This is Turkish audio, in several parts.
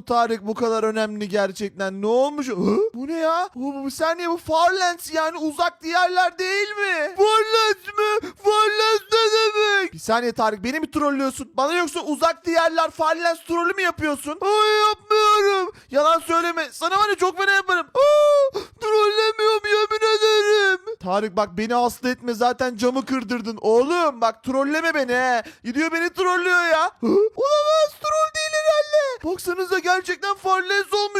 oldu Tarık bu kadar önemli gerçekten? Ne olmuş? Hı? Bu ne ya? Bu, bu, bir saniye bu Farlands yani uzak diyarlar değil mi? Farlands mı? Farlands ne demek? Bir saniye Tarık beni mi trollüyorsun? Bana yoksa uzak diyarlar Farlands trolü mü yapıyorsun? Hayır yapmıyorum. Yalan söyleme. Sana var ya çok fena yaparım. Aa, trollemiyorum yemin ederim. Tarık bak beni hasta etme zaten camı kırdırdın. Oğlum bak trolleme beni. Gidiyor beni trollüyor ya. Hı? Olamaz. Baksanıza gerçekten farles olmuş.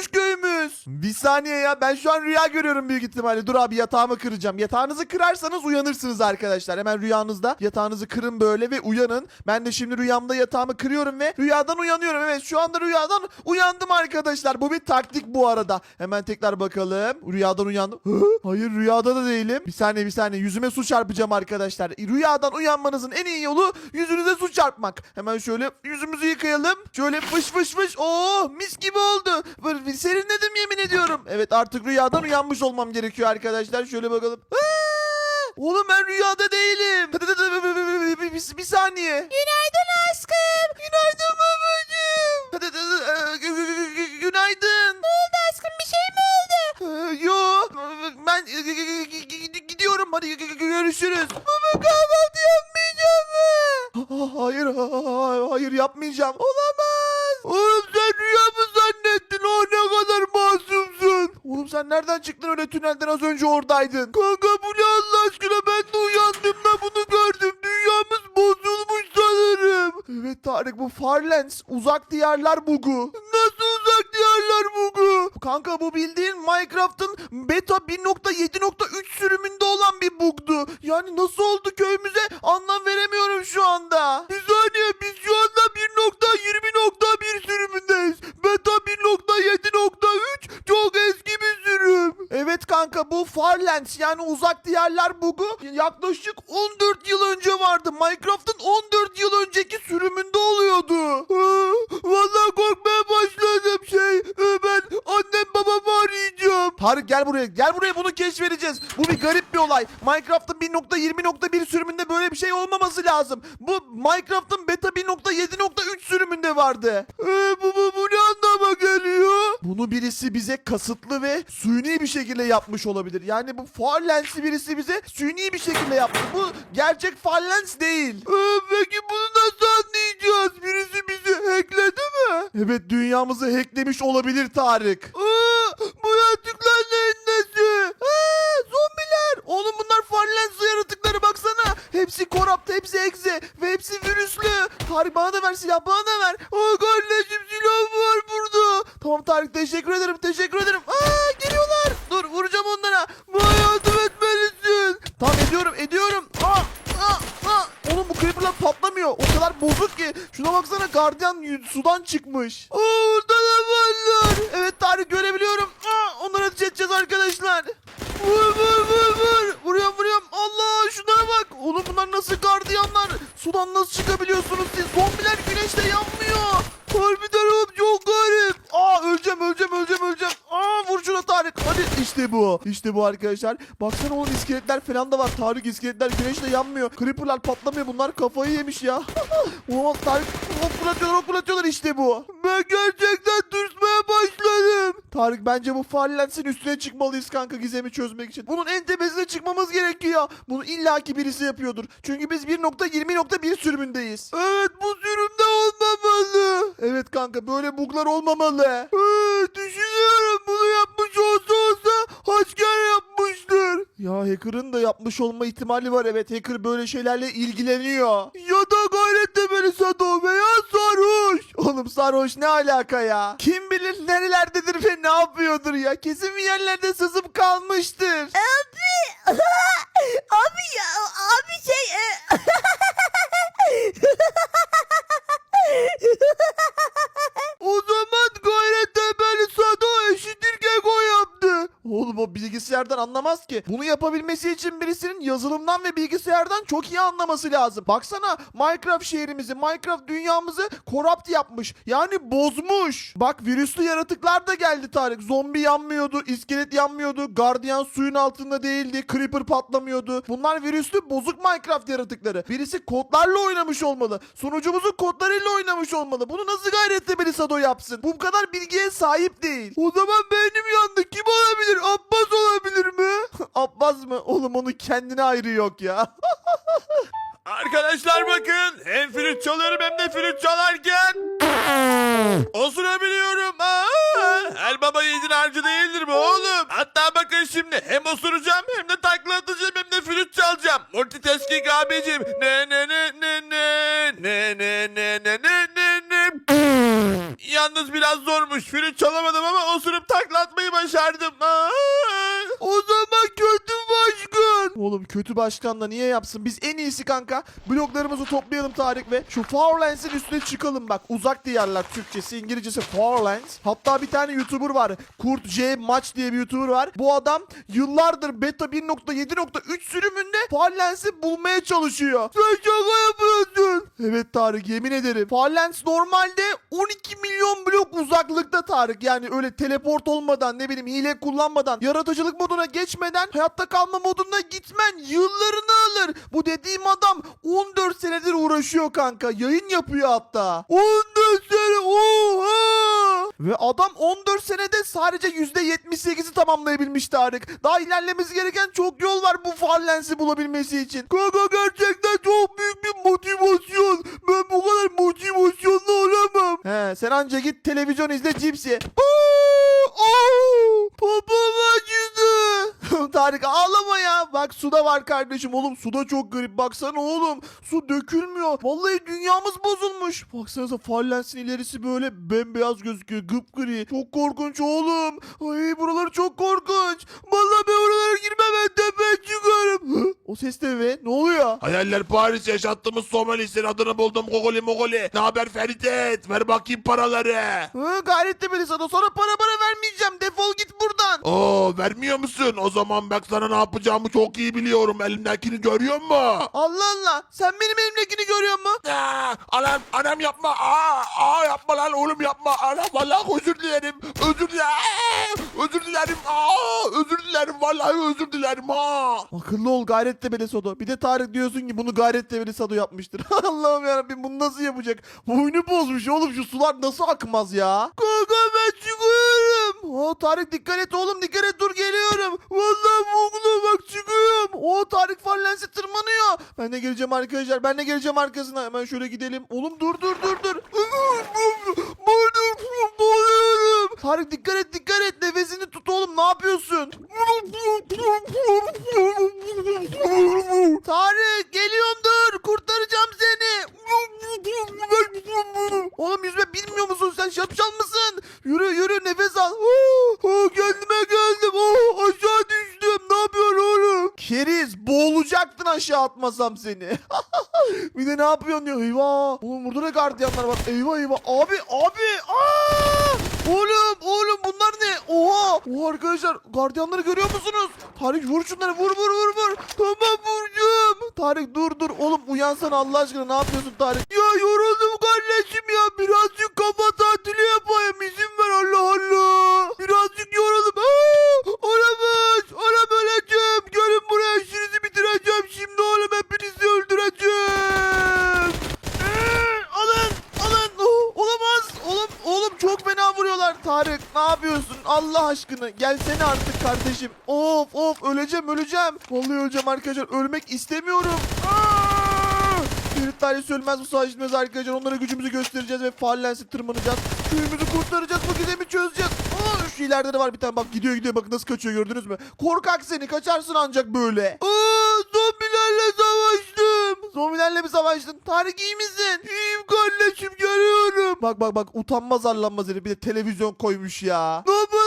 Bir saniye ya ben şu an rüya görüyorum büyük ihtimalle. Dur abi yatağımı kıracağım. Yatağınızı kırarsanız uyanırsınız arkadaşlar. Hemen rüyanızda yatağınızı kırın böyle ve uyanın. Ben de şimdi rüyamda yatağımı kırıyorum ve rüyadan uyanıyorum. Evet şu anda rüyadan uyandım arkadaşlar. Bu bir taktik bu arada. Hemen tekrar bakalım. Rüyadan uyandım. Hı? Hayır rüyada da değilim. Bir saniye bir saniye yüzüme su çarpacağım arkadaşlar. Rüyadan uyanmanızın en iyi yolu yüzünüze su çarpmak. Hemen şöyle yüzümüzü yıkayalım. Şöyle fış fış fış. Oo mis gibi oldu. Serinledim yemin ediyorum. Evet artık rüyadan uyanmış olmam gerekiyor arkadaşlar. Şöyle bakalım. Aa! Oğlum ben rüyada değilim. Bir, bir, saniye. Günaydın aşkım. Günaydın babacığım. Nereden çıktın öyle tünelden az önce oradaydın? Kanka bu ne Allah aşkına ben de uyandım da bunu gördüm. Dünyamız bozulmuş sanırım. Evet Tarık bu Farlands uzak diyarlar bugu. Nasıl uzak diyarlar bugu? Kanka bu bildiğin Minecraft'ın beta 1.7.3 sürümünde olan bir bugdu. Yani nasıl oldu köyümüze anlam veremiyorum şu anda. Bir saniye biz şu anda 1.20.1 sürümündeyiz. Beta 1.7.3 çok eski bir sürüm. Evet kanka bu Farlands yani uzak diyarlar bugu yaklaşık 14 yıl önce vardı. Minecraft'ın 14 yıl önceki sürümünde oluyordu. Vallahi korkmaya başladım şey. Ben annem babamı arayacağım. Tarık gel buraya. Gel buraya bunu keşfedeceğiz. Bu bir garip bir olay. Minecraft'ın 1.20.1 sürümünde böyle bir şey olmaması lazım. Bu Minecraft'ın beta 1.7.3 sürümünde vardı. Ee, bu, bu, bu ne anlama geliyor? Bunu birisi bize kasıtlı ve suni bir şekilde yapmış olabilir. Yani bu Farlands'i birisi bize suni bir şekilde yaptı. Bu gerçek Farlands değil. Ee, peki bunu nasıl anlayacağız? Birisi bizi hackledi mi? Evet dünyamızı hacklemiş olabilir Tarık. Aa, bu yaratıklar neyin nesi? Aa, zombiler. Oğlum bunlar Farlands yaratıkları baksana. Hepsi korrupt, hepsi egze ve hepsi virüslü. Tarık bana da ver silah, bana da ver. Aa kardeşim silah var burada. Tamam Tarık teşekkür ederim, teşekkür ederim. Aa geliyorlar. Dur vuracağım onlara. Bana yardım etmelisin. Tamam ediyorum, ediyorum. Aa, aa, aa. Oğlum bu creeperlar patlamıyor. O kadar bozuk ki. Şuna baksana gardiyan y- sudan çıkmış. Aa orada da varlar. Evet Tarık görebiliyorum. Aa, onları ateş edeceğiz arkadaşlar. Vur vur vur vur. Vuruyorum vuruyorum. Allah şunlara bak. Oğlum bunlar nasıl gardiyanlar? Sudan nasıl çıkabiliyorsunuz siz? Zombiler güneşte yanmıyor. Harbiden oğlum çok garip. Aa öleceğim öleceğim öleceğim öleceğim. Aa vur şuna Tarık. Hadi işte bu. İşte bu arkadaşlar. Baksana oğlum iskeletler falan da var. Tarık iskeletler güneşte yanmıyor. Creeper'lar patlamıyor. Bunlar kafayı yemiş ya. Oo Tarık ok fırlatıyorlar ok fırlatıyorlar işte bu. Ben gerçekten tırsmaya başladım. Tarık bence bu Farlands'in üstüne çıkmalıyız kanka gizemi çözmek için. Bunun en tepesine çıkmamız gerekiyor. Bunu illaki birisi yapıyordur. Çünkü biz 1.20.1 sürümündeyiz. Evet bu sürümde olmamalı. Evet kanka böyle buglar olmamalı. Ee, düşünüyorum bunu yapmış hacker yapmıştır. Ya hacker'ın da yapmış olma ihtimali var evet. Hacker böyle şeylerle ilgileniyor. Ya da Gayrettepe'li Sado veya sarhoş. Oğlum sarhoş ne alaka ya? Kim bilir nerelerdedir ve ne yapıyordur ya? Kesin bir yerlerde sızıp kalmıştır. Abi. abi ya abi şey. e, O zaman Gayrettepe'li Sado eşittir Keko yaptı. Oğlum o bilgisayar bilgisayardan anlamaz ki. Bunu yapabilmesi için birisinin yazılımdan ve bilgisayardan çok iyi anlaması lazım. Baksana Minecraft şehrimizi, Minecraft dünyamızı corrupt yapmış. Yani bozmuş. Bak virüslü yaratıklar da geldi Tarık. Zombi yanmıyordu, iskelet yanmıyordu, gardiyan suyun altında değildi, creeper patlamıyordu. Bunlar virüslü bozuk Minecraft yaratıkları. Birisi kodlarla oynamış olmalı. Sunucumuzun kodlarıyla oynamış olmalı. Bunu nasıl gayretle Belisado yapsın? Bu kadar bilgiye sahip değil. O zaman beynim yandı. Kim olabilir? Abbas olabilir mi? Abbas mı? Oğlum onun kendine ayrı yok ya. Arkadaşlar bakın hem flüt çalıyorum hem de flüt çalarken osurabiliyorum. Aa, her baba yiğidin harcı değildir bu oğlum. Hatta bakın şimdi hem osuracağım hem de takla atacağım hem de flüt çalacağım. Multitasking abicim. Ne ne ne ne ne ne ne ne ne ne Yalnız biraz zormuş. Flüt çalamadım ama osurup takla atmayı başardım. Aa. O zaman kötü başkan. Oğlum kötü başkan da niye yapsın? Biz en iyisi kanka bloklarımızı toplayalım Tarık ve şu Farlands'in üstüne çıkalım bak. Uzak diyarlar Türkçesi, İngilizcesi Farlands. Hatta bir tane YouTuber var. Kurt J Maç diye bir YouTuber var. Bu adam yıllardır beta 1.7.3 sürümünde Farlands'i bulmaya çalışıyor. Sen şaka yapıyorsun. Evet Tarık yemin ederim. Farlands normalde 12 milyon blok uzaklıkta Tarık. Yani öyle teleport olmadan ne bileyim hile kullanmadan yaratıcılık moduna geçmeden hayatta kalma moduna gitmen yıllarını alır. Bu dediğim adam 14 senedir uğraşıyor kanka. Yayın yapıyor hatta. 14 sene oha! Ve adam 14 senede sadece %78'i tamamlayabilmiş Tarık. Daha ilerlemesi gereken çok yol var bu Farlens'i bulabilmesi için. Kanka gerçekten çok büyük bir motivasyon. Ben bu kadar motivasyonlu olamam. He sen anca git televizyon izle cips ye. Aa! Aa! Popom acıdı. Tarık ağlama ya. Bak suda var kardeşim oğlum. Suda çok garip. Baksana oğlum. Su dökülmüyor. Vallahi dünyamız bozulmuş. Baksanıza Farlens'in ilerisi böyle bembeyaz gözüküyor. Gıpgri. Çok korkunç oğlum. Ay buralar çok korkunç. Vallahi ben oralara girmem. Ben tepeye çıkarım. Hı? O ses de ve ne oluyor? Hayaller Paris yaşattığımız Somali'sin adını buldum Gogoli Mogoli. Ne haber Feridet? Ver bakayım paraları. Hı, gayret de sana. Sonra para para vermeyeceğim. Defol git buradan. Oo vermiyor musun? O zaman bak sana ne yapacağımı çok iyi biliyorum. Elimdekini görüyor musun? Allah Allah. Sen benim elimdekini görüyor musun? Aa, anam anam yapma. Aa, aa yapma lan oğlum yapma. Anam vallahi özür dilerim. Özür dilerim. Özür dilerim. Aa, özür dilerim. Vallahi özür dilerim. Ha. Akıllı ol Gayret Belisado. Bir de Tarık diyorsun ki bunu Gayret Belisado yapmıştır. Allah'ım yarabbim bunu nasıl yapacak? Oyunu bozmuş oğlum şu sular nasıl akmaz ya? Kanka ben çıkıyorum. O Tarık dikkat et oğlum dikkat et dur geliyorum. Vallahi bugla bak çıkıyorum. O Tarık Farlens'e tırmanıyor. Ben de geleceğim arkadaşlar ben de geleceğim arkasına. Hemen şöyle gidelim. Oğlum dur dur dur dur. Boğuluyorum. Tarık dikkat et dikkat et. Nefesini tut oğlum ne yapıyorsun? Tarık geliyorum dur kurtaracağım seni. Oğlum yüzme bilmiyor musun sen şapşal mısın? Yürü yürü nefes al. Oh, kendime geldim. Oh, aşağı düştüm. Ne yapıyorsun oğlum? Keriz boğulacaktın aşağı atmasam seni. bir de ne yapıyorsun diyor. Eyvah. Oğlum burada da gardiyanlar var. Eyvah eyvah. Abi abi. Aa! Oğlum oğlum bunlar ne? Oha. Oha arkadaşlar gardiyanları görüyor musunuz? Tarık vur şunları vur vur vur vur. Tamam vuracağım. Tarık dur dur. Oğlum uyansana Allah aşkına ne yapıyorsun Tarık? Ya Aşkına gelsene artık kardeşim. Of of öleceğim öleceğim. Vallahi öleceğim arkadaşlar. Ölmek istemiyorum. Dairesi ölmez bu savaşmaz arkadaşlar. Onlara gücümüzü göstereceğiz ve Fallensi tırmanacağız. Köyümüzü kurtaracağız. Bu gizemi çözeceğiz. Aa, şu ileride de var bir tane. Bak gidiyor gidiyor. Bak nasıl kaçıyor gördünüz mü? Korkak seni. Kaçarsın ancak böyle. Aa, zombilerle savaştım. Zombilerle mi savaştın? Tarık iyi misin? İyiyim kardeşim geliyorum. Bak bak bak utanmaz arlanmaz herif. Bir de televizyon koymuş ya. Oğlum?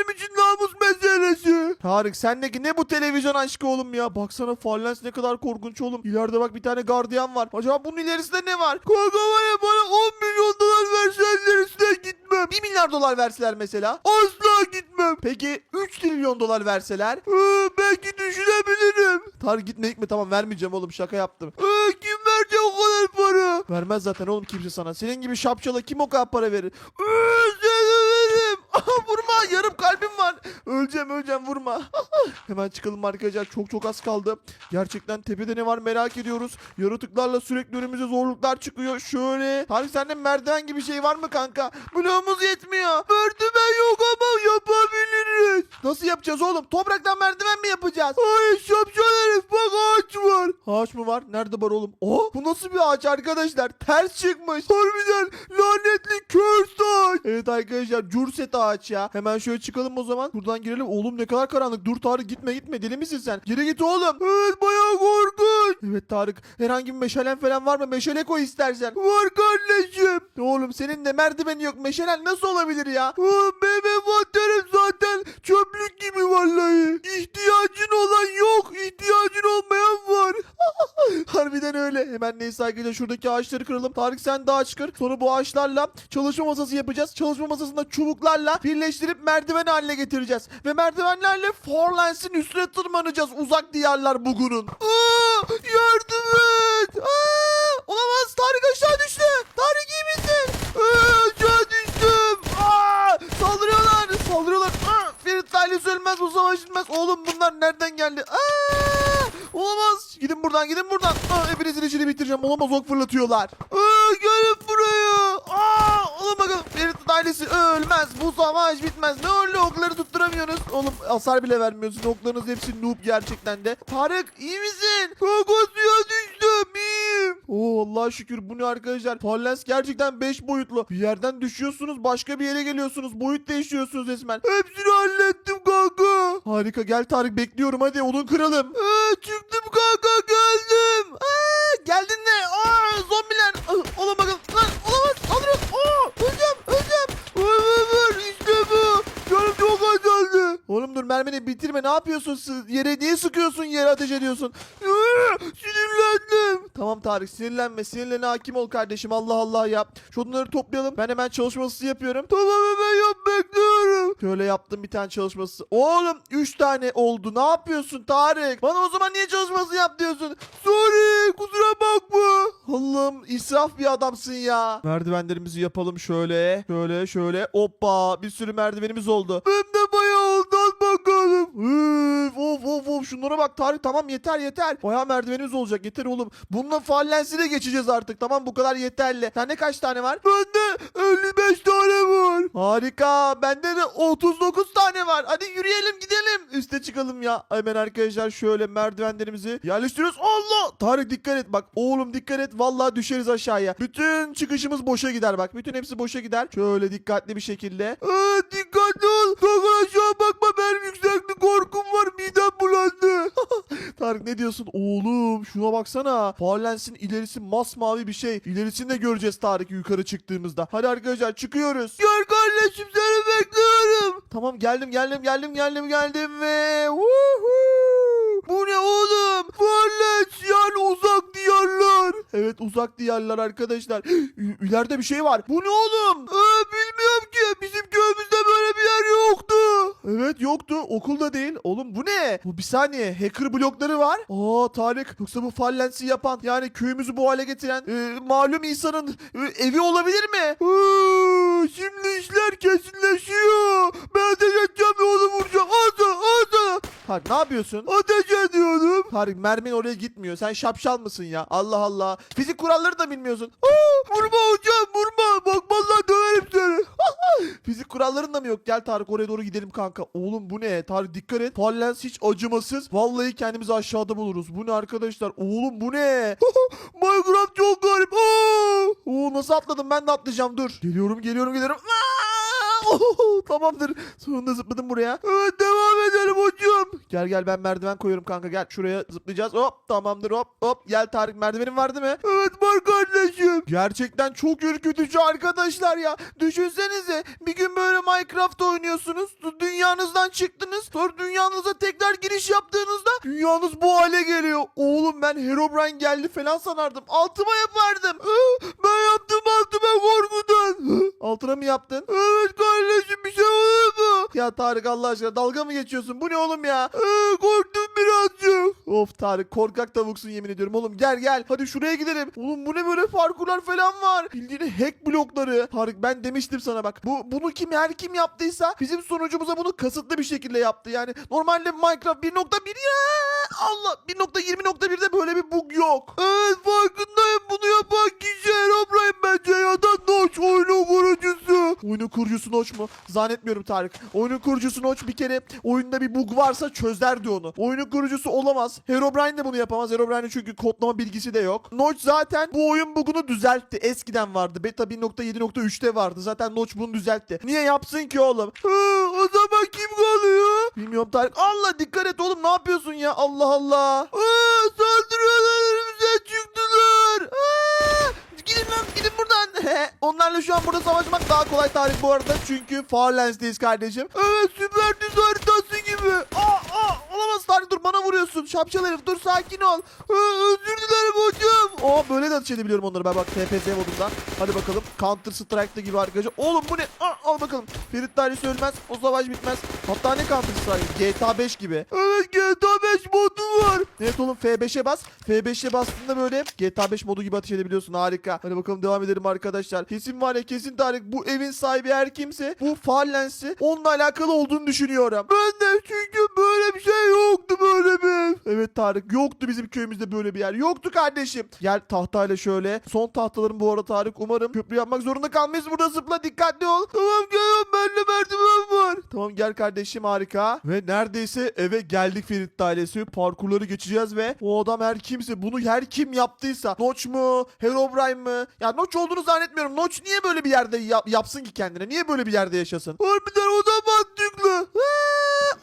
Benim için namus meselesi. Tarık sendeki ne bu televizyon aşkı oğlum ya? Baksana Fallens ne kadar korkunç oğlum. İleride bak bir tane gardiyan var. Acaba bunun ilerisinde ne var? Kanka var ya bana 10 milyon dolar verseler ilerisine gitmem. 1 milyar dolar verseler mesela. Asla gitmem. Peki 3 trilyon dolar verseler? Ee, belki düşünebilirim. Tarık gitme gitme tamam vermeyeceğim oğlum şaka yaptım. Ee, kim verecek o kadar para? Vermez zaten oğlum kimse sana. Senin gibi şapşala kim o kadar para verir? Ee, seni veririm. Aha, yarım kalbim var. Öleceğim öleceğim vurma. Hemen çıkalım arkadaşlar çok çok az kaldı. Gerçekten tepede ne var merak ediyoruz. Yaratıklarla sürekli önümüze zorluklar çıkıyor. Şöyle. Tarık sende merdiven gibi şey var mı kanka? Bloğumuz yetmiyor. Merdiven yok ama yapabiliriz. Nasıl yapacağız oğlum? Topraktan merdiven mi yapacağız? Hayır şapşal herif bak ağaç var. Ağaç mı var? Nerede var oğlum? Oh bu nasıl bir ağaç arkadaşlar? Ters çıkmış. Harbiden lanetli kör ağaç. Evet arkadaşlar curset ağaç ya. Hemen şöyle çıkalım o zaman. Buradan girelim. Oğlum ne kadar karanlık. Dur Tarık gitme gitme. Deli misin sen? Geri git oğlum. Evet bayağı korkunç. Evet Tarık. Herhangi bir meşalen falan var mı? Meşale koy istersen. Var kardeşim. Oğlum senin de merdiveni yok. Meşalen nasıl olabilir ya? Oğlum benim envanterim zaten çöplük gibi vallahi. İhtiyacın olan yok. İhtiyacın olmayan var. Harbiden öyle. Hemen neyse arkadaşlar şuradaki ağaçları kıralım. Tarık sen de ağaç kır. Sonra bu ağaçlarla çalışma masası yapacağız. Çalışma masasında çubuklarla birleştirip merdiven haline getireceğiz. Ve merdivenlerle Forlance'in üstüne tırmanacağız. Uzak diyarlar bugünün. Yardım et. Aa, olamaz Tarık aşağı düştü. Tarık iyi misin? Aa, aşağı düştüm. Aa, saldırıyorlar. Saldırıyorlar. Ailesi ölmez bu savaş bitmez. Oğlum bunlar nereden geldi? Aa, olamaz. Gidin buradan gidin buradan. Aa, hepinizin işini bitireceğim. Olamaz ok fırlatıyorlar. Aa, gelin buraya. Aa, oğlum bakalım. Ferit ailesi ölmez. Bu savaş bitmez. Ne öyle okları tutturamıyoruz. Oğlum hasar bile vermiyorsun. Oklarınız hepsi noob gerçekten de. Tarık iyi misin? Düştüm. İyiyim. Oo Allah'a şükür. Bu ne arkadaşlar? Parlens gerçekten 5 boyutlu. Bir yerden düşüyorsunuz. Başka bir yere geliyorsunuz. Boyut değişiyorsunuz resmen. Hepsini hallettim kanka. Harika. Gel Tarık bekliyorum. Hadi odun kıralım. Ee, çıktım kanka geldim. Aa, geldin de. Aa, zombiler. Oğlum bakalım. Lan, olamaz. Saldırın. Aa, öleceğim. Öleceğim. Vur vur vur. İşte bu. Canım çok azaldı. Oğlum dur mermini bitirme. Ne yapıyorsun? Yere niye sıkıyorsun? Yere ateş ediyorsun. Sinirlendim. Tamam Tarık sinirlenme. Sinirlerine hakim ol kardeşim. Allah Allah ya. Şu odunları toplayalım. Ben hemen çalışması yapıyorum. Tamam hemen yap bekliyorum. Şöyle yaptım bir tane çalışması. Oğlum 3 tane oldu. Ne yapıyorsun Tarık? Bana o zaman niye çalışması yap diyorsun? Allah'ım israf bir adamsın ya. Merdivenlerimizi yapalım şöyle. Şöyle şöyle. Hoppa bir sürü merdivenimiz oldu. Hem de bayağı oldu bakalım. Üf, of of of şunlara bak Tarık tamam yeter yeter. Bayağı merdivenimiz olacak yeter oğlum. Bununla fallensine geçeceğiz artık tamam bu kadar yeterli. Sende kaç tane var? Bende 55 tane var. Harika bende de 39 tane var. Hadi yürüyelim gidelim. Üste çıkalım ya. Hemen arkadaşlar şöyle merdivenlerimizi yerleştiriyoruz. Allah! Tarık dikkat et bak. Oğlum dikkat et. Vallahi düşeriz aşağıya. Bütün çıkışımız boşa gider bak. Bütün hepsi boşa gider. Şöyle dikkatli bir şekilde. Aa, dikkatli ol. Sakın aşağı bakma. Benim yükseklik korkum var. Midem bulandı. Tarık ne diyorsun? Oğlum şuna baksana. Farlens'in ilerisi masmavi bir şey. İlerisini de göreceğiz Tarık yukarı çıktığımızda. Hadi arkadaşlar çıkıyoruz. Gel kardeşim seni bekliyorum. Tamam geldim geldim geldim geldim geldim ve Woohoo! Bu ne oğlum? Farlens yani uzak diyarlar. Evet uzak diyarlar arkadaşlar. İleride bir şey var. Bu ne oğlum? Ee, bilmiyorum ki. Bizim köyümüzde Evet yoktu. Okulda değil. Oğlum bu ne? Bu bir saniye. Hacker blokları var. Aa Tarık. Yoksa bu fallensi yapan yani köyümüzü bu hale getiren e, malum insanın e, evi olabilir mi? Ee, şimdi işler kesinleşiyor. Ben ateş edeceğim ve onu vuracağım. Ata ata. Tarık ne yapıyorsun? Ateş ediyorum. Tarık mermin oraya gitmiyor. Sen şapşal mısın ya? Allah Allah. Fizik kuralları da bilmiyorsun. Aa, vurma hocam vurma. Bak vallahi. Fizik kuralların da mı yok? Gel Tarık oraya doğru gidelim kanka. Oğlum bu ne? Tarık dikkat et. Fallens hiç acımasız. Vallahi kendimizi aşağıda buluruz. Bu ne arkadaşlar? Oğlum bu ne? Minecraft çok garip. Oo, nasıl atladım? Ben de atlayacağım. Dur. Geliyorum geliyorum geliyorum. Aa! Tamamdır. Sonunda zıpladım buraya. Evet devam edelim hocam. Gel gel ben merdiven koyuyorum kanka gel. Şuraya zıplayacağız. Hop tamamdır hop hop. Gel Tarık merdivenin var değil mi? Evet var kardeşim. Gerçekten çok ürkütücü arkadaşlar ya. Düşünsenize bir gün böyle Minecraft oynuyorsunuz. dü- Dünyanızdan çıktınız. Sonra dünyanıza tekrar giriş yaptığınızda dünyanız bu hale geliyor. Oğlum ben Herobrine geldi falan sanardım. Altıma yapardım. Ben yaptım altıma korkudan. Altına mı yaptın? Evet Ya Tarık Allah aşkına dalga mı geçiyorsun? Bu ne oğlum ya? Ee, korktum. Of Tarık korkak tavuksun yemin ediyorum. Oğlum gel gel. Hadi şuraya gidelim. Oğlum bu ne böyle parkurlar falan var. Bildiğin hack blokları. Tarık ben demiştim sana bak. Bu bunu kim her kim yaptıysa bizim sonucumuza bunu kasıtlı bir şekilde yaptı. Yani normalde Minecraft 1.1 ya. Allah 1.20.1'de böyle bir bug yok. Evet farkındayım bunu yapan kişi Herobrine bence ya da Notch oyunun kurucusu. Oyunun kurucusu Notch mu? Zannetmiyorum Tarık. Oyunun kurucusu Notch bir kere oyunda bir bug varsa çözerdi onu. Oyunun kurucusu olamaz. Herobrine de bunu yapamaz. Herobrine'in çünkü kodlama bilgisi de yok. Notch zaten bu oyun bugunu düzeltti. Eskiden vardı. Beta 1.7.3'te vardı. Zaten Notch bunu düzeltti. Niye yapsın ki oğlum? Hı, o zaman kim kalıyor? Bilmiyorum Tarık. Allah dikkat et oğlum ne yapıyorsun ya? Allah Allah. Aa, saldırıyorlar önümüze çıktılar. Aa, gidin lan gidin buradan. Onlarla şu an burada savaşmak daha kolay Tarık bu arada. Çünkü Farlands'teyiz kardeşim. Evet süper düz haritası gibi. Aa, olamaz Tarık dur bana vuruyorsun. Şapşal herif dur sakin ol. Aa, özür dilerim hocam. Aa, böyle de atış edebiliyorum onları ben bak TPS modunda. Hadi bakalım Counter Strike'da gibi arkadaşlar. Oğlum bu ne? Aa, al bakalım. Ferit Dairesi ölmez. O savaş bitmez. Hatta ne Counter Strike? GTA 5 gibi. Evet GTA 5 modu var. Evet oğlum F5'e bas. F5'e bastığında böyle GTA 5 modu gibi ateş edebiliyorsun. Harika. Hadi bakalım devam edelim arkadaşlar. Kesin var ya kesin Tarık bu evin sahibi her kimse bu Fallensi onunla alakalı olduğunu düşünüyorum. Ben de çünkü böyle bir şey ev. Evet Tarık yoktu bizim köyümüzde böyle bir yer. Yoktu kardeşim. Gel tahtayla şöyle. Son tahtaların bu arada Tarık umarım köprü yapmak zorunda kalmayız. Burada zıpla dikkatli ol. Tamam geliyorum bende merdiven var. Tamam gel kardeşim harika. Ve neredeyse eve geldik Ferit ailesi. Parkurları geçeceğiz ve o adam her kimse bunu her kim yaptıysa Notch mu? Herobrine mı? Ya Notch olduğunu zannetmiyorum. Notch niye böyle bir yerde yap- yapsın ki kendine? Niye böyle bir yerde yaşasın? Harbiden o da mantıklı.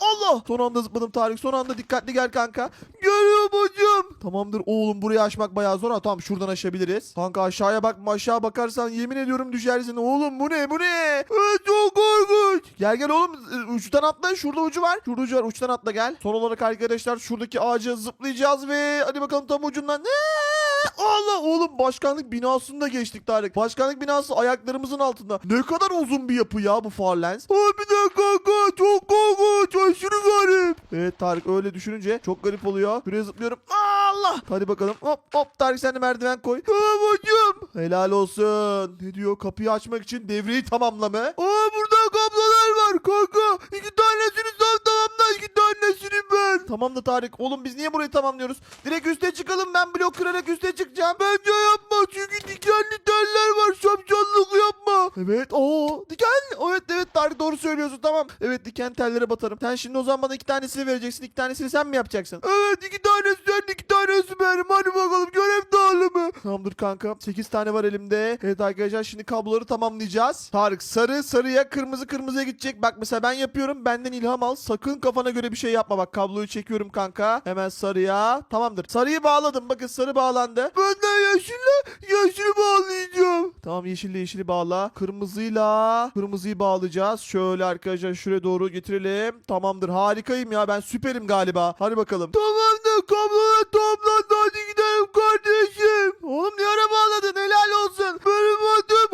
Allah. Son anda zıpladım Tarık. Son anda dikkatli gel kanka. Geliyorum hocam. Tamamdır oğlum burayı aşmak bayağı zor. Ha, tamam şuradan aşabiliriz. Kanka aşağıya bakma aşağı bakarsan yemin ediyorum düşersin. Oğlum bu ne bu ne? Ee, çok korkunç. Gel gel oğlum Ee, uçtan atla. Şurada ucu var. Şurada ucu var. Uçtan atla gel. Son olarak arkadaşlar şuradaki ağaca zıplayacağız ve hadi bakalım tam ucundan. Ee, Allah oğlum başkanlık binasını da geçtik Tarık. Başkanlık binası ayaklarımızın altında. Ne kadar uzun bir yapı ya bu Farlens. Harbiden kanka çok korkunç aşırı garip. Evet Tarık öyle düşününce çok garip oluyor. Şuraya zıplıyorum. Allah. Hadi bakalım hop hop Tarık sen de merdiven koy. Tamam hocam. Helal olsun. Ne diyor kapıyı açmak için devreyi tamamla mı? Aa burada kablolar var kanka. İki tanesini sen tamamla iki tanesini ben. Tamam da Tarık oğlum biz niye burayı tamamlıyoruz? Direkt üste çıkalım ben blok kırarak üste çıkacağım. Bence yapma çünkü dikenli teller var şapşallık yapma. Evet o diken. Evet evet Tarık doğru söylüyorsun tamam. Evet diken tellere batarım. Sen şimdi o zaman bana iki tanesini vereceksin. iki tanesini sen mi yapacaksın? Evet iki tanesi sen iki tanesi benim. Hadi bakalım görev dağılımı. Tamamdır kanka. 8 tane var elimde. Evet arkadaşlar şimdi kabloları tamamlayacağız. Tarık sarı sarıya kırmızı kırmızıya gidecek. Bak mesela ben yapıyorum. Benden ilham al. Sakın kafana göre bir şey yapma. Bak kabloyu çekiyorum kanka. Hemen sarıya. Tamamdır. Sarıyı bağladım. Bakın sarı bağlandı. Ben de yeşille yeşili bağlayacağım. Tamam yeşille yeşili bağla. Kırmızıyla kırmızıyı bağlayacağız. Şöyle arkadaşlar şuraya doğru getirelim. Tamamdır. Harikayım ya. Ben süperim galiba. Hadi bakalım. Tamamdır. Kablolar toplandı. Hadi gidelim kardeşim. Oğlum ne ara bağladın? Helal olsun. Benim adım!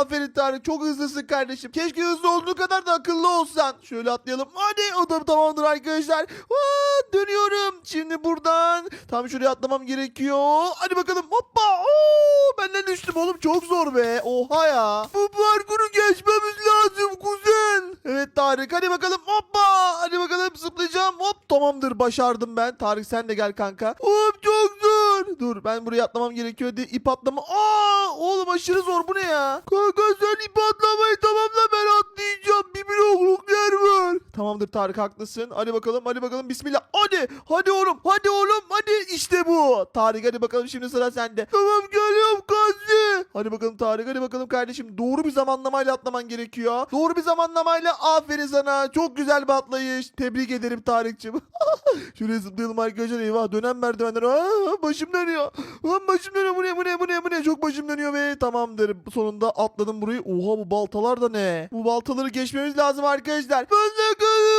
Aferin Tarık. Çok hızlısın kardeşim. Keşke hızlı olduğu kadar da akıllı olsan. Şöyle atlayalım. Hadi o da tamamdır arkadaşlar. Aa, dönüyorum. Şimdi buradan tam şuraya atlamam gerekiyor. Hadi bakalım. Hoppa. Oo, benden düştüm oğlum. Çok zor be. Oha ya. Bu parkuru geçmemiz lazım kuzen. Evet Tarık. Hadi bakalım. Hoppa. Hadi bakalım zıplayacağım. Hop tamamdır. Başardım ben. Tarık sen de gel kanka. Hop çok zor. Dur ben buraya atlamam gerekiyor diye ip atlama. Aa oğlum aşırı zor. Bu ne ya? Kanka sen ip atlamayı tamamla ben atlayacağım. Bir blokluk yer var. Tamamdır Tarık haklısın. Hadi bakalım hadi bakalım bismillah. Hadi hadi oğlum hadi oğlum hadi işte bu. Tarık hadi bakalım şimdi sıra sende. Tamam geliyorum Gazi. Hadi bakalım Tarık hadi bakalım kardeşim. Doğru bir zamanlamayla atlaman gerekiyor. Doğru bir zamanlamayla aferin sana. Çok güzel bir atlayış. Tebrik ederim Tarık'cığım. Şuraya zıplayalım arkadaşlar. Eyvah dönen merdivenler. Aa, başım dönüyor. Lan başım dönüyor. Bu ne bu ne bu ne bu ne. Çok başım dönüyor ve tamamdır. Sonunda atladım burayı. Oha bu baltalar da ne? Bu baltaları geçmemiz lazım arkadaşlar. Bakalım.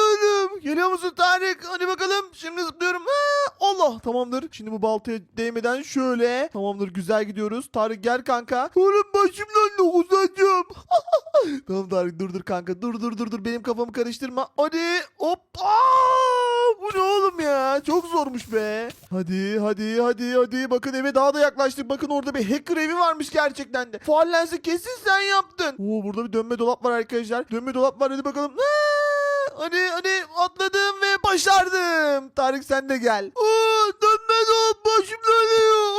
Geliyor musun Tarık? Hadi bakalım. Şimdi zıplıyorum. Ha, Allah tamamdır. Şimdi bu baltaya değmeden şöyle. Tamamdır güzel gidiyoruz. Tarık gel kanka. Oğlum başım döndü uzanacağım. tamam Tarık dur dur kanka. Dur dur dur dur. Benim kafamı karıştırma. Hadi. Hop. Aa, bu ne oğlum ya? Çok zormuş be. Hadi hadi hadi hadi. Bakın eve daha da yaklaştık. Bakın orada bir hacker evi varmış gerçekten de. Faal lensi kesin sen yaptın. Oo burada bir dönme dolap var arkadaşlar. Dönme dolap var hadi bakalım. Aa, hadi hadi atladım ve başardım. Tarık sen de gel. Oo, dönme dolap başım dönüyor.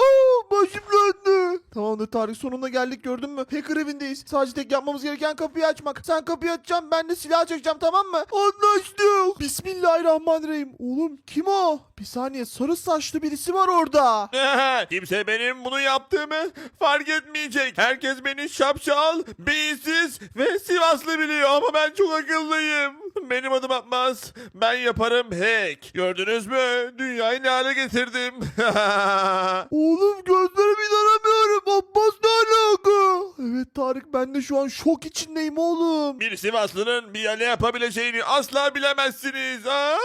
Tamamdır Tarık sonunda geldik gördün mü? Hacker evindeyiz. Sadece tek yapmamız gereken kapıyı açmak. Sen kapıyı açacaksın ben de silah çekeceğim tamam mı? Anlaştık. Bismillahirrahmanirrahim. Oğlum kim o? Bir saniye sarı saçlı birisi var orada. Kimse benim bunu yaptığımı fark etmeyecek. Herkes beni şapşal, beyinsiz ve Sivaslı biliyor ama ben çok akıllıyım. Benim adım Atmaz. Ben yaparım hack. Gördünüz mü? Dünyayı ne hale getirdim. Oğlum gözlerime inanamıyorum. Abbas ne alaka? Evet Tarık ben de şu an şok içindeyim oğlum. bir Sivaslı'nın bir yere yapabileceğini asla bilemezsiniz. Aa!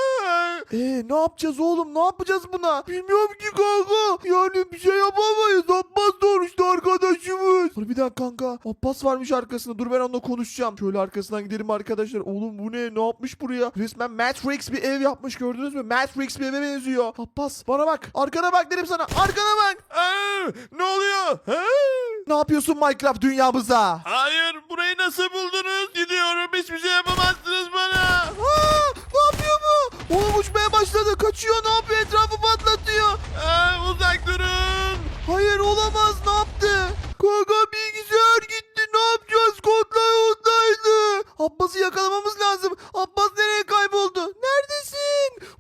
Ee ne yapacağız oğlum? Ne yapacağız buna? Bilmiyorum ki kanka. Yani bir şey yapamayız. Abbas sonuçta dakika kanka. Abbas varmış arkasında. Dur ben onunla konuşacağım. Şöyle arkasından gidelim arkadaşlar. Oğlum bu ne? Ne yapmış buraya? Resmen Matrix bir ev yapmış gördünüz mü? Matrix bir eve benziyor. Abbas bana bak. Arkana bak dedim sana. Arkana bak. Aa! Ne oluyor? Ha? Ne yapıyorsun Minecraft dünyamıza? Hayır burayı nasıl buldunuz? Gidiyorum hiçbir şey yapamazsınız bana. Aa, ne yapıyor bu? Oğlum uçmaya başladı. Kaçıyor. Ne yapıyor? Etrafı patlatıyor. Aa, uzak durun. Hayır olamaz. Ne yaptı? Kanka bilgisayar gitti. Ne yapacağız? Kodlar ondaydı. Abbas'ı yakalamamız lazım. Abbas nereye kayboldu? Neredesin?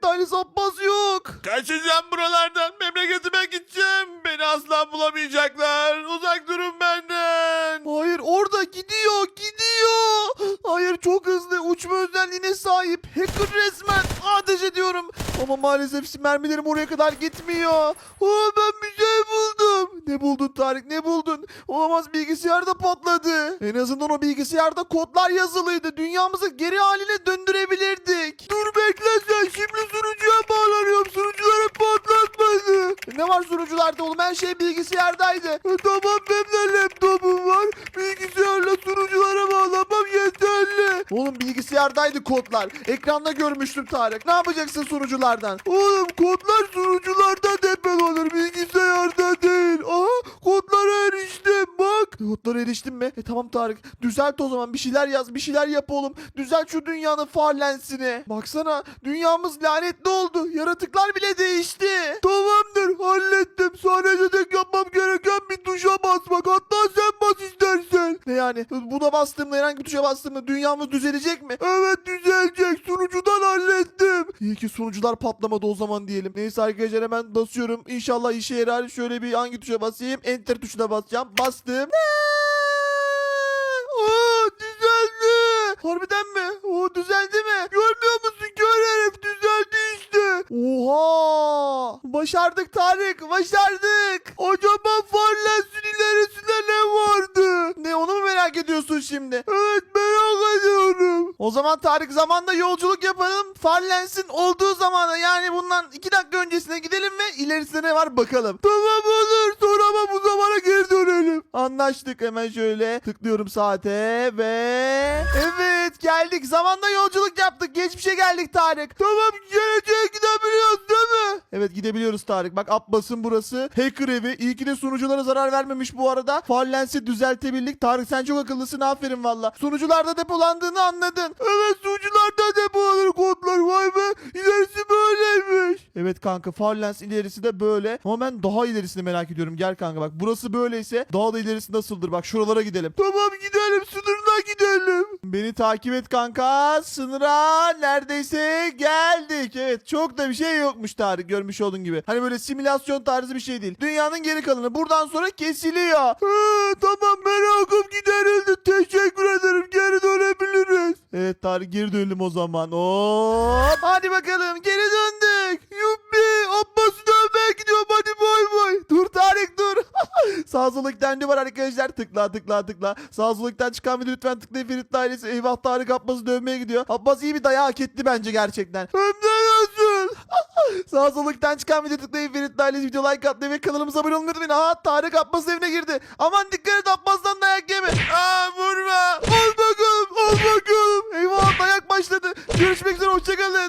Velet ailesi Abbas yok. Kaçacağım buralardan. Memleketime gideceğim. Beni asla bulamayacaklar. Uzak durun benden. Hayır orada gidiyor gidiyor. Hayır çok hızlı uçma özelliğine sahip. Hacker resmen ateş ediyorum. Ama maalesef mermilerim oraya kadar gitmiyor. Aa, ben bir şey buldum. Ne buldun Tarık ne buldun? Olamaz bilgisayar da patladı. En azından o bilgisayarda kodlar yazılıydı. Dünyamızı geri haline döndürebilirdik. Dur bekle sen şimdi sunucuya bağlanıyorum. Sunucuları patlatmadı. Ne var sunucularda oğlum her şey bilgisayardaydı. E, tamam benim de laptopum var. Bilgisayarla sunuculara bağlamam yeterli. Oğlum bilgisayardaydı kodlar. Ekranda görmüştüm Tarık. Ne yapacaksın sunuculardan? Oğlum kodlar sunucularda depolanır. Bilgisayarda değil. Aha kodlara eriştim bak. Kodlara eriştin mi? E tamam Tarık. Düzelt o zaman bir şeyler yaz. Bir şeyler yap oğlum. Düzelt şu dünyanın farlensini. Baksana dünyamız lanetli oldu. Yaratıklar bile değişti. Tamamdır hallettim. Sadece tek yapmam gereken bir tuşa basmak. Hatta sen bas istersen. Ne yani? Buna bastığımda herhangi bir tuşa bastığımda dünyamız düzelecek mi? Evet düzelecek. Sunucudan hallettim. İyi ki sunucular patlamadı o zaman diyelim. Neyse arkadaşlar hemen basıyorum. İnşallah işe yarar. Şöyle bir hangi tuşa basayım? Enter tuşuna basacağım. Bastım. Oo, düzeldi. Harbiden mi? O düzeldi mi? Görmüyor musun? Kör herif düzeldi işte. Oha! Başardık Tarık. Başardık. Acaba Farlens'in ilerisinde ne vardı? Ne onu mu merak ediyorsun şimdi? Evet merak. O zaman Tarık zamanda yolculuk yapalım. Farlens'in olduğu zamana yani bundan iki dakika öncesine gidelim ve ilerisinde ne var bakalım. Tamam olur. Sonra ama bu zamana geri dönelim. Anlaştık hemen şöyle. Tıklıyorum saate ve... Evet geldik. Zamanda yolculuk yaptık. Geçmişe geldik Tarık. Tamam geleceğe gidebiliyoruz değil mi? Evet gidebiliyoruz Tarık. Bak Abbas'ın burası. Hacker evi. İyi ki de sunuculara zarar vermemiş bu arada. Farlens'i düzeltebildik. Tarık sen çok akıllısın. Aferin valla. Sunucularda depolandığını anladın. Evet sunucularda depolanır kodlar. Vay be. İlerisi böyleymiş. Evet kanka Farlens ilerisi de böyle. Ama ben daha ilerisini merak ediyorum. Gel kanka bak. Burası böyleyse daha da ilerisi nasıldır? Bak şuralara gidelim. Tamam gidelim. Sınırına gidelim. Beni takip et kanka. Sınıra neredeyse geldik. Evet çok da bir şey yokmuş Tarık görmüş olduğun gibi. Hani böyle simülasyon tarzı bir şey değil. Dünyanın geri kalanı buradan sonra kesiliyor. He, tamam merakım giderildi. Teşekkür ederim. Geri dönebiliriz. Evet Tarık geri dönelim o zaman. Hop. Hadi bakalım geri döndük. Yuppi. Abbas'ı dövmeye gidiyorum. Hadi bay bay. Dur Tarık dur. Sağ soldaki var arkadaşlar. Tıkla tıkla tıkla. Sağ soldaki çıkan video lütfen tıklayın Ferit ailesi. Eyvah Tarık Abbas'ı dövmeye gidiyor. Abbas iyi bir dayağı hak etti bence gerçekten. Hem? Sağ soldaki çıkan video tıklayın Ferit ailesi. Video like atmayı ve kanalımıza abone olmayı unutmayın. Aha Tarık Abbas evine girdi. Aman dikkat et Abbas'tan dayak yeme. Aa vurma. Al bakalım al bakalım. Eyvah dayak başladı. Görüşmek üzere hoşçakalın.